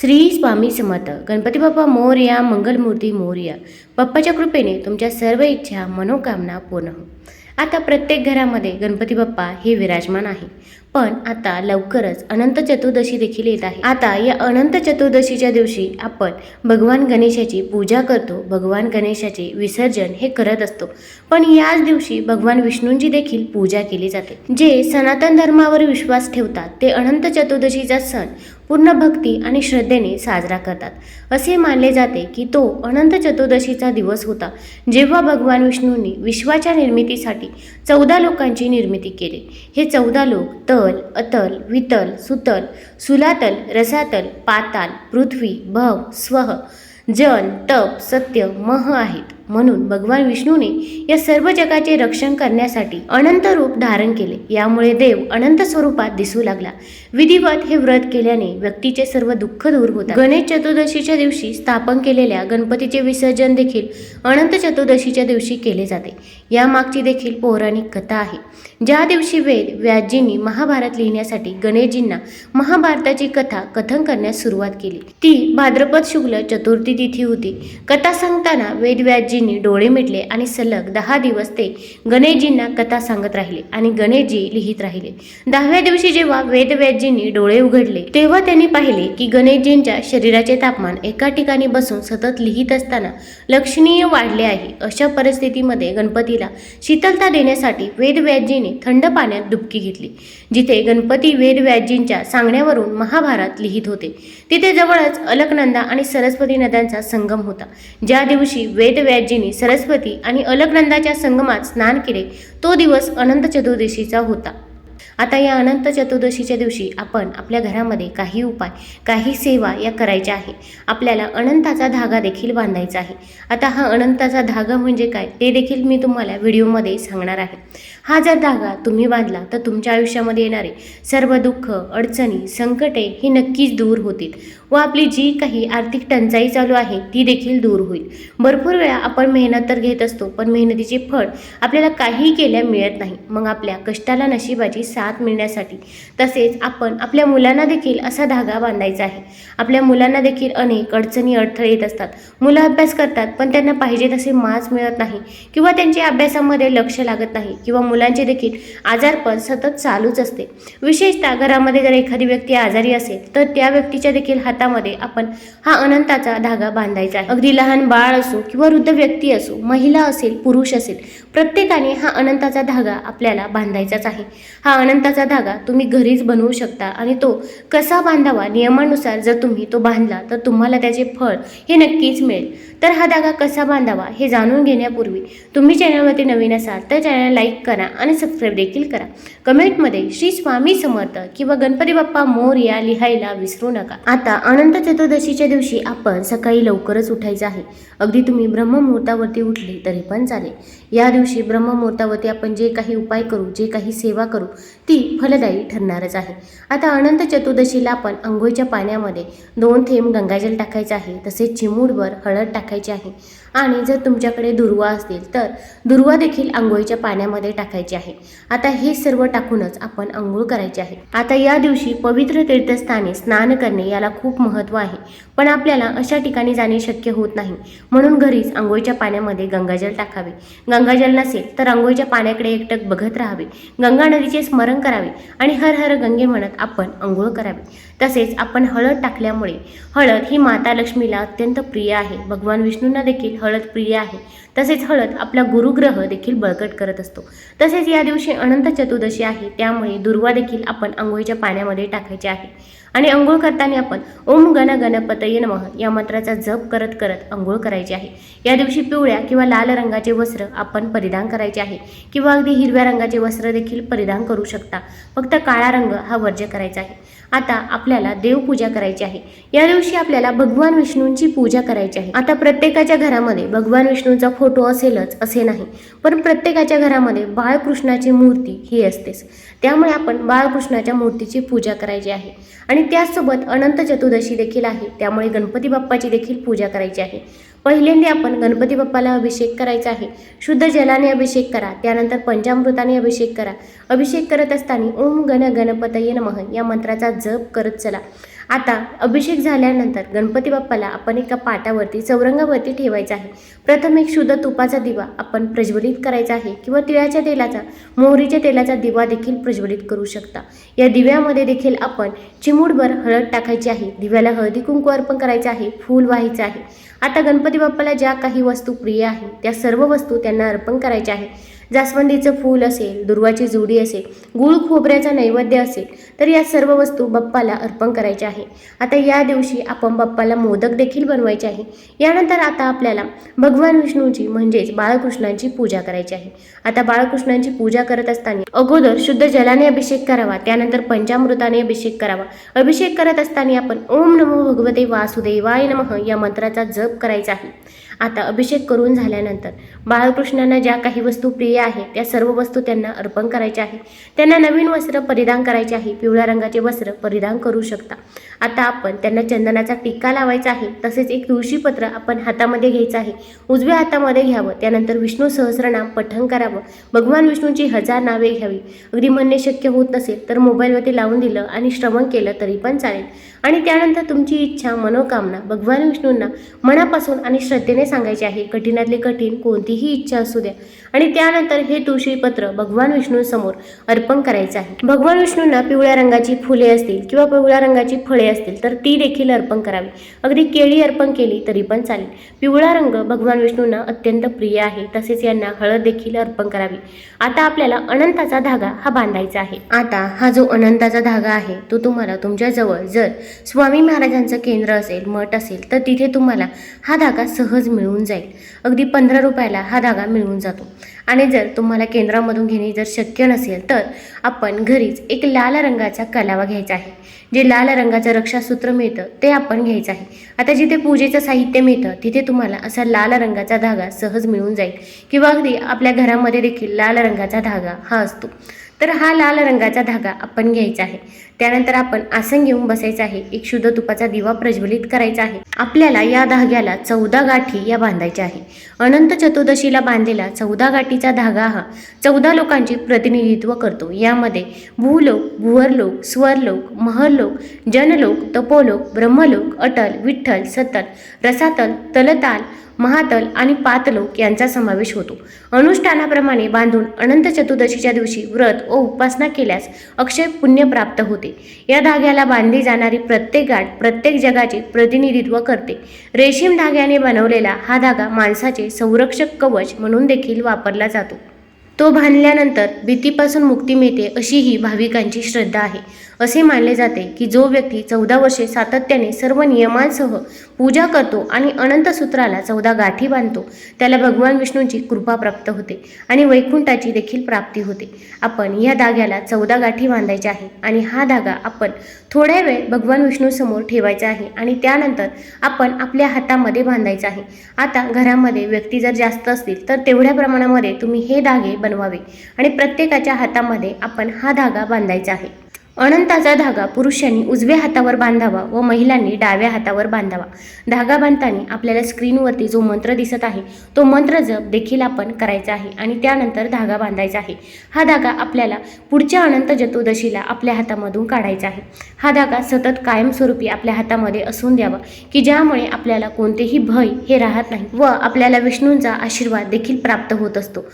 श्री स्वामी समर्थ. गणपती बाप्पा मोर्या मंगलमूर्ती मोर्या. बाप्पाच्या कृपेने तुमच्या सर्व इच्छा मनोकामना पूर्ण हो. आता प्रत्येक घरामध्ये गणपती बाप्पा हे विराजमान आहे. पण आता लवकरच अनंत चतुर्दशी देखील येत आहे. आता या अनंत चतुर्दशीच्या दिवशी आपण भगवान गणेशाची पूजा करतो. भगवान गणेशाचे विसर्जन हे करत असतो. पण याच दिवशी भगवान विष्णूंची देखील पूजा केली जाते. जे सनातन धर्मावर विश्वास ठेवतात ते अनंत चतुर्दशीचा सण पूर्ण भक्ती आणि श्रद्धेने साजरा करतात. असे मानले जाते की तो अनंत चतुर्दशीचा दिवस होता जेव्हा भगवान विष्णूंनी विश्वाच्या निर्मितीसाठी चौदा लोकांची निर्मिती केली. हे चौदा लोक तल अतल वितल सुतल सुलातल रसातल पाताल पृथ्वी भव स्वह जन तप सत्य मह आहेत. म्हणून भगवान विष्णूने या सर्व जगाचे रक्षण करण्यासाठी अनंत रूप धारण केले. यामुळे देव अनंत स्वरूपात दिसू लागला. विधिवत हे व्रत केल्याने व्यक्तीचे सर्व दुःख दूर होतात. गणेश चतुर्दशीच्या दिवशी स्थापन केलेल्या गणपतीचे विसर्जन देखील अनंत चतुर्दशीच्या दिवशी केले जाते. यामागची देखील पौराणिक कथा आहे. ज्या दिवशी वेद व्यासजींनी महाभारत लिहिण्यासाठी गणेशजींना महाभारताची कथा कथन करण्यास सुरुवात केली. ती भाद्रपद शुक्ल चतुर्थी तिथी होती. कथा सांगताना वेद गणेशजींनी डोळे मिटले आणि सलग दहा दिवस ते गणेशजींना कथा सांगत राहिले आणि गणेशजी लिहित राहिले. दहाव्या दिवशी जेव्हा वेदव्यासजींनी डोळे उघडले तेव्हा त्यांनी पाहिले की गणेशजींच्या शरीराचे तापमान एका ठिकाणी बसून सतत लिहित असताना लक्षणीय वाढले आहे. अशा परिस्थितीमध्ये गणपतीला शीतलता देण्यासाठी वेदव्यासजीने थंड पाण्यात डुबकी घेतली जिथे गणपती वेदव्यासजींच्या सांगण्यावरून महाभारत लिहित होते. तिथे जवळच अलकनंदा आणि सरस्वती नद्यांचा संगम होता. ज्या दिवशी वेदव्यासजींनी सरस्वती आणि अलकनंदाच्या संगमात स्नान केले. तो दिवस अनंत चतुर्दशीचा होता. आता या अनंत चतुर्दशीच्या दिवशी आपण आपल्या घरामध्ये काही उपाय काही सेवा या करायच्या आहे. आपल्याला अनंताचा धागा देखील बांधायचा आहे. आता हा अनंताचा धागा म्हणजे काय ते देखील मी तुम्हाला व्हिडिओमध्ये सांगणार आहे. हा जर धागा तुम्ही बांधला तर तुमच्या आयुष्यामध्ये येणारे सर्व दुःख अडचणी संकटे ही नक्कीच दूर होतील व आपली जी काही आर्थिक टंचाई चालू आहे ती देखील दूर होईल. भरपूर वेळा आपण मेहनत तर घेत असतो पण मेहनतीचे फळ आपल्याला काही केल्या मिळत नाही. मग आपल्या कष्टाला नशिबाची साथ मिळण्यासाठी. तसेच आपण आपल्या मुलांना देखील असा धागा बांधायचा आहे. आपल्या मुलांना देखील अनेक अडचणी अडथळे येत असतात. मुलं अभ्यास करतात पण त्यांना पाहिजे तसे मार्क्स मिळत नाही किंवा त्यांच्या अभ्यासामध्ये लक्ष लागत नाही किंवा मुलांचे देखील आजारपण सतत चालूच असते. विशेषतः घरामध्ये जर एखादी व्यक्ती आजारी असेल तर त्या व्यक्तीच्या देखील हातामध्ये आपण हा अनंताचा धागा बांधायचा आहे. अगदी लहान बाळ असो किंवा वृद्ध व्यक्ती असो महिला असेल पुरुष असेल प्रत्येकाने हा अनंताचा धागा आपल्याला बांधायचाच आहे. हा अनंताचा धागा तुम्ही घरीच बनवू शकता आणि तो कसा बांधावा नियमानुसार जर तुम्ही तो बांधला तर तुम्हाला त्याचे फळ हे नक्कीच मिळेल. तर हा धागा कसा बांधावा हे जाणून घेण्यापूर्वी तुम्ही चॅनलवरती नवीन असाल तर चॅनल लाईक करा आणि सबस्क्राईब देखील करा. कमेंटमध्ये श्री स्वामी समर्थ किंवा गणपती बाप्पा मोर या लिहायला विसरू नका. आता अनंत चतुर्दशीच्या दिवशी आपण सकाळी लवकरच उठायचं आहे. अगदी तुम्ही ब्रह्ममुहूर्तावरती उठले तरी पण चालेल. या दिवशी ब्रह्ममुहूर्तावरती आपण जे काही उपाय करू जे काही सेवा करू ती फलदायी ठरणारच आहे. आता अनंत चतुर्दशीला आपण अंघोळीच्या पाण्यामध्ये दोन थेंब गंगाजल टाकायचं आहे तसेच चिमूडभर हळद टाकायची आहे. आणि जर तुमच्याकडे दुर्वा असतील तर दुर्वा देखील आंघोळीच्या पाण्यामध्ये टाकायची आहे. आता हे सर्व टाकूनच आपण आंघोळ करायची आहे. आता या दिवशी पवित्र तीर्थस्थानी स्नान करणे याला खूप महत्त्व आहे. पण आपल्याला अशा ठिकाणी जाणे शक्य होत नाही. म्हणून घरीच आंघोळीच्या पाण्यामध्ये गंगाजल टाकावे. गंगाजल नसेल तर आंघोळीच्या पाण्याकडे एकटक बघत राहावे. गंगा नदीचे स्मरण करावे आणि हर हर गंगे म्हणत आपण आंघोळ करावी. तसेच आपण हळद टाकल्यामुळे हळद ही माता लक्ष्मीला अत्यंत प्रिय आहे. भगवान विष्णूंना देखील हळद प्रिय आहे. तसेच हळद आपला गुरुग्रह देखील बळकट करत असतो. तसेच या दिवशी अनंत चतुर्दशी आहे. त्यामुळे दुर्वा देखील आपण आंघोळीच्या पाण्यामध्ये टाकायचे आहे. आणि अंघोळ करताना आपण ओम गण गणपतये नमः या मंत्राचा जप करत करत आंघोळ करायची आहे. या दिवशी पिवळ्या किंवा लाल रंगाचे वस्त्र आपण परिधान करायचे आहे. किंवा अगदी हिरव्या रंगाचे वस्त्र देखील परिधान करू शकता. फक्त काळा रंग हा वर्ज्य करायचा आहे. आता आपल्याला देवपूजा करायची आहे. या दिवशी आपल्याला भगवान विष्णूंची पूजा करायची आहे. आता प्रत्येकाच्या घरामध्ये भगवान विष्णूंचा फोटो असेलच असे नाही. पण प्रत्येकाच्या घरामध्ये बाळकृष्णाची मूर्ती ही असतेच. त्यामुळे आपण बाळकृष्णाच्या मूर्तीची पूजा करायची आहे. आणि त्याचसोबत अनंत चतुर्दशी देखील आहे. त्यामुळे गणपती बाप्पाची देखील पूजा करायची आहे. पहिल्यांदा आपण गणपती बाप्पाला अभिषेक करायचा आहे. शुद्ध जलाने अभिषेक करा. त्यानंतर पंचामृताने अभिषेक करा. अभिषेक करत असताना ओम गण गणपतये नमः या मंत्राचा जप करत चला. आता अभिषेक झाल्यानंतर गणपती बाप्पाला आपण एका पाटावरती चौरंगावरती ठेवायचा आहे. प्रथम एक शुद्ध तुपाचा दिवा आपण प्रज्वलित करायचा आहे किंवा तिळाच्या तेलाचा मोहरीच्या तेलाचा दिवा देखील प्रज्वलित करू शकता. या दिव्यामध्ये देखील आपण चिमूडभर हळद टाकायची आहे. दिव्याला हळदी कुंकू अर्पण करायचं आहे फूल व्हायचं आहे. आता गणपती बाप्पाला ज्या काही वस्तू प्रिय आहे त्या सर्व वस्तू त्यांना अर्पण करायच्या आहे. जास्वंदीचं फूल असेल दुर्वाची जुडी असेल गुळ खोबऱ्याचा नैवेद्य असेल तर या सर्व वस्तू बाप्पाला अर्पण करायच्या आहे. आता या दिवशी आपण बाप्पाला मोदक देखील बनवायचे आहे. यानंतर आता आपल्याला भगवान विष्णूची म्हणजेच बाळकृष्णांची पूजा करायची आहे. आता बाळकृष्णांची पूजा करत असताना अगोदर शुद्ध जलाने अभिषेक करावा त्यानंतर पंचामृताने अभिषेक करावा. अभिषेक करत असताना आपण ओम नमो भगवते वासुदेवाय नमः या मंत्राचा जप करायचा आहे. आता अभिषेक करून झाल्यानंतर बाळकृष्णांना ज्या काही वस्तू प्रिय आहे त्या सर्व वस्तू त्यांना अर्पण करायच्या आहे त्यांना नवीन वस्त्र परिधान करायचे आहे. पिवळ्या रंगाचे वस्त्र परिधान करू शकता. आता आपण त्यांना चंदनाचा टिक्का लावायचा आहे तसेच एक तुळशीपत्र आपण हातामध्ये घ्यायचं आहे. उजव्या हातामध्ये घ्यावं त्यानंतर विष्णू सहस्रनाम पठण करावं. भगवान विष्णूंची हजार नावे घ्यावी. अगदी म्हणणे शक्य होत नसेल तर मोबाईलवरती लावून दिलं आणि श्रवण केलं तरी पण चालेल. आणि त्यानंतर तुमची इच्छा मनोकामना भगवान विष्णूंना मनापासून आणि श्रद्धेने सांगायची आहे. कठीणातले कठीण कोणतीही इच्छा असू द्या. आणि त्यानंतर हे तुळशीपत्र भगवान विष्णूंसमोर अर्पण करायचं आहे. भगवान विष्णूंना पिवळ्या रंगाची फुले असतील किंवा पिवळ्या रंगाची फळे असतील तर ती देखील अर्पण करावी. अगदी केळी अर्पण केली तरी पण चालेल. पिवळा रंग भगवान विष्णूंना अत्यंत प्रिय आहे तसेच यांना हळद देखील अर्पण करावी. आता आपल्याला अनंताचा धागा हा बांधायचा आहे. आता हा जो अनंताचा धागा आहे तो तुम्हाला तुमच्याजवळ जर स्वामी महाराजांचं केंद्र असेल मठ असेल तर तिथे तुम्हाला हा धागा सहज मिळून जाईल. अगदी पंधरा रुपयाला हा धागा मिळून जातो. आणि जर तुम्हाला केंद्रामधून घेणे जर शक्य नसेल तर आपण घरीच एक लाल रंगाचा कलावा घ्यायचा आहे. जे लाल रंगाचं रक्षासूत्र मिळतं ते आपण घ्यायचं आहे. आता जिथे पूजेचं साहित्य मिळतं तिथे तुम्हाला असा लाल रंगाचा धागा सहज मिळून जाईल. किंवा अगदी आपल्या घरामध्ये देखील लाल रंगाचा धागा हा असतो. तर हा लाल रंगाचा धागा आपण घ्यायचा आहे. त्यानंतर आपण आसन घेऊन बसायचं आहे. एक शुद्ध तुपाचा दिवा प्रज्वलित करायचा आहे. आपल्याला या धाग्याला चौदा गाठी या बांधायच्या आहे. अनंत चतुर्दशीला बांधलेला चौदा गाठीचा धागा हा चौदा लोकांचे प्रतिनिधित्व करतो. यामध्ये भूलोक भुवरलोक स्वरलोक महरलोक जनलोक तपोलोक ब्रह्मलोक अटल विठ्ठल सतल रसातल तलताल महातल आणि पातलोक यांचा समावेश होतो. अनुष्ठानाप्रमाणे बांधून अनंत चतुर्दशीच्या दिवशी व्रत व उपासना केल्यास अक्षय पुण्य प्राप्त होते. या धाग्याला बांधली जाणारी प्रत्येक गाठ प्रत्येक जगाचे प्रतिनिधित्व करते. रेशीम धाग्याने बनवलेला हा धागा माणसाचे संरक्षक कवच म्हणून देखील वापरला जातो. तो बांधल्यानंतर भीतीपासून मुक्ती मिळते अशी ही भाविकांची श्रद्धा आहे. असे मानले जाते की जो व्यक्ती चौदा वर्षे सातत्याने सर्व नियमांसह पूजा करतो आणि अनंत सूत्राला चौदा गाठी बांधतो त्याला भगवान विष्णूंची कृपा प्राप्त होते आणि वैकुंठाची देखील प्राप्ती होते. आपण या धाग्याला चौदा गाठी बांधायच्या आहे आणि हा धागा आपण थोड्या वेळ भगवान विष्णूसमोर ठेवायचा आहे आणि त्यानंतर आपण आपल्या हातामध्ये बांधायचा आहे. आता घरामध्ये व्यक्ती जर जास्त असतील तर तेवढ्या प्रमाणामध्ये तुम्ही हे धागे बनवावे आणि प्रत्येकाच्या हातामध्ये आपण हा धागा बांधायचा आहे. अनंताचा धागा पुरुषांनी उजव्या हातावर बांधावा व महिलांनी डाव्या हातावर बांधावा. धागा बांधताना आपल्याला स्क्रीनवरती जो मंत्र दिसत आहे तो मंत्र जप देखील आपण करायचा आहे आणि त्यानंतर धागा बांधायचा आहे. हा धागा आपल्याला पुढच्या अनंत चतुर्दशीला आपल्या हातामधून काढायचा आहे. हा धागा सतत कायमस्वरूपी आपल्या हातामध्ये असून द्यावा की ज्यामुळे आपल्याला कोणतेही भय हे राहत नाही व आपल्याला विष्णूंचा आशीर्वाद देखील प्राप्त होत असतो.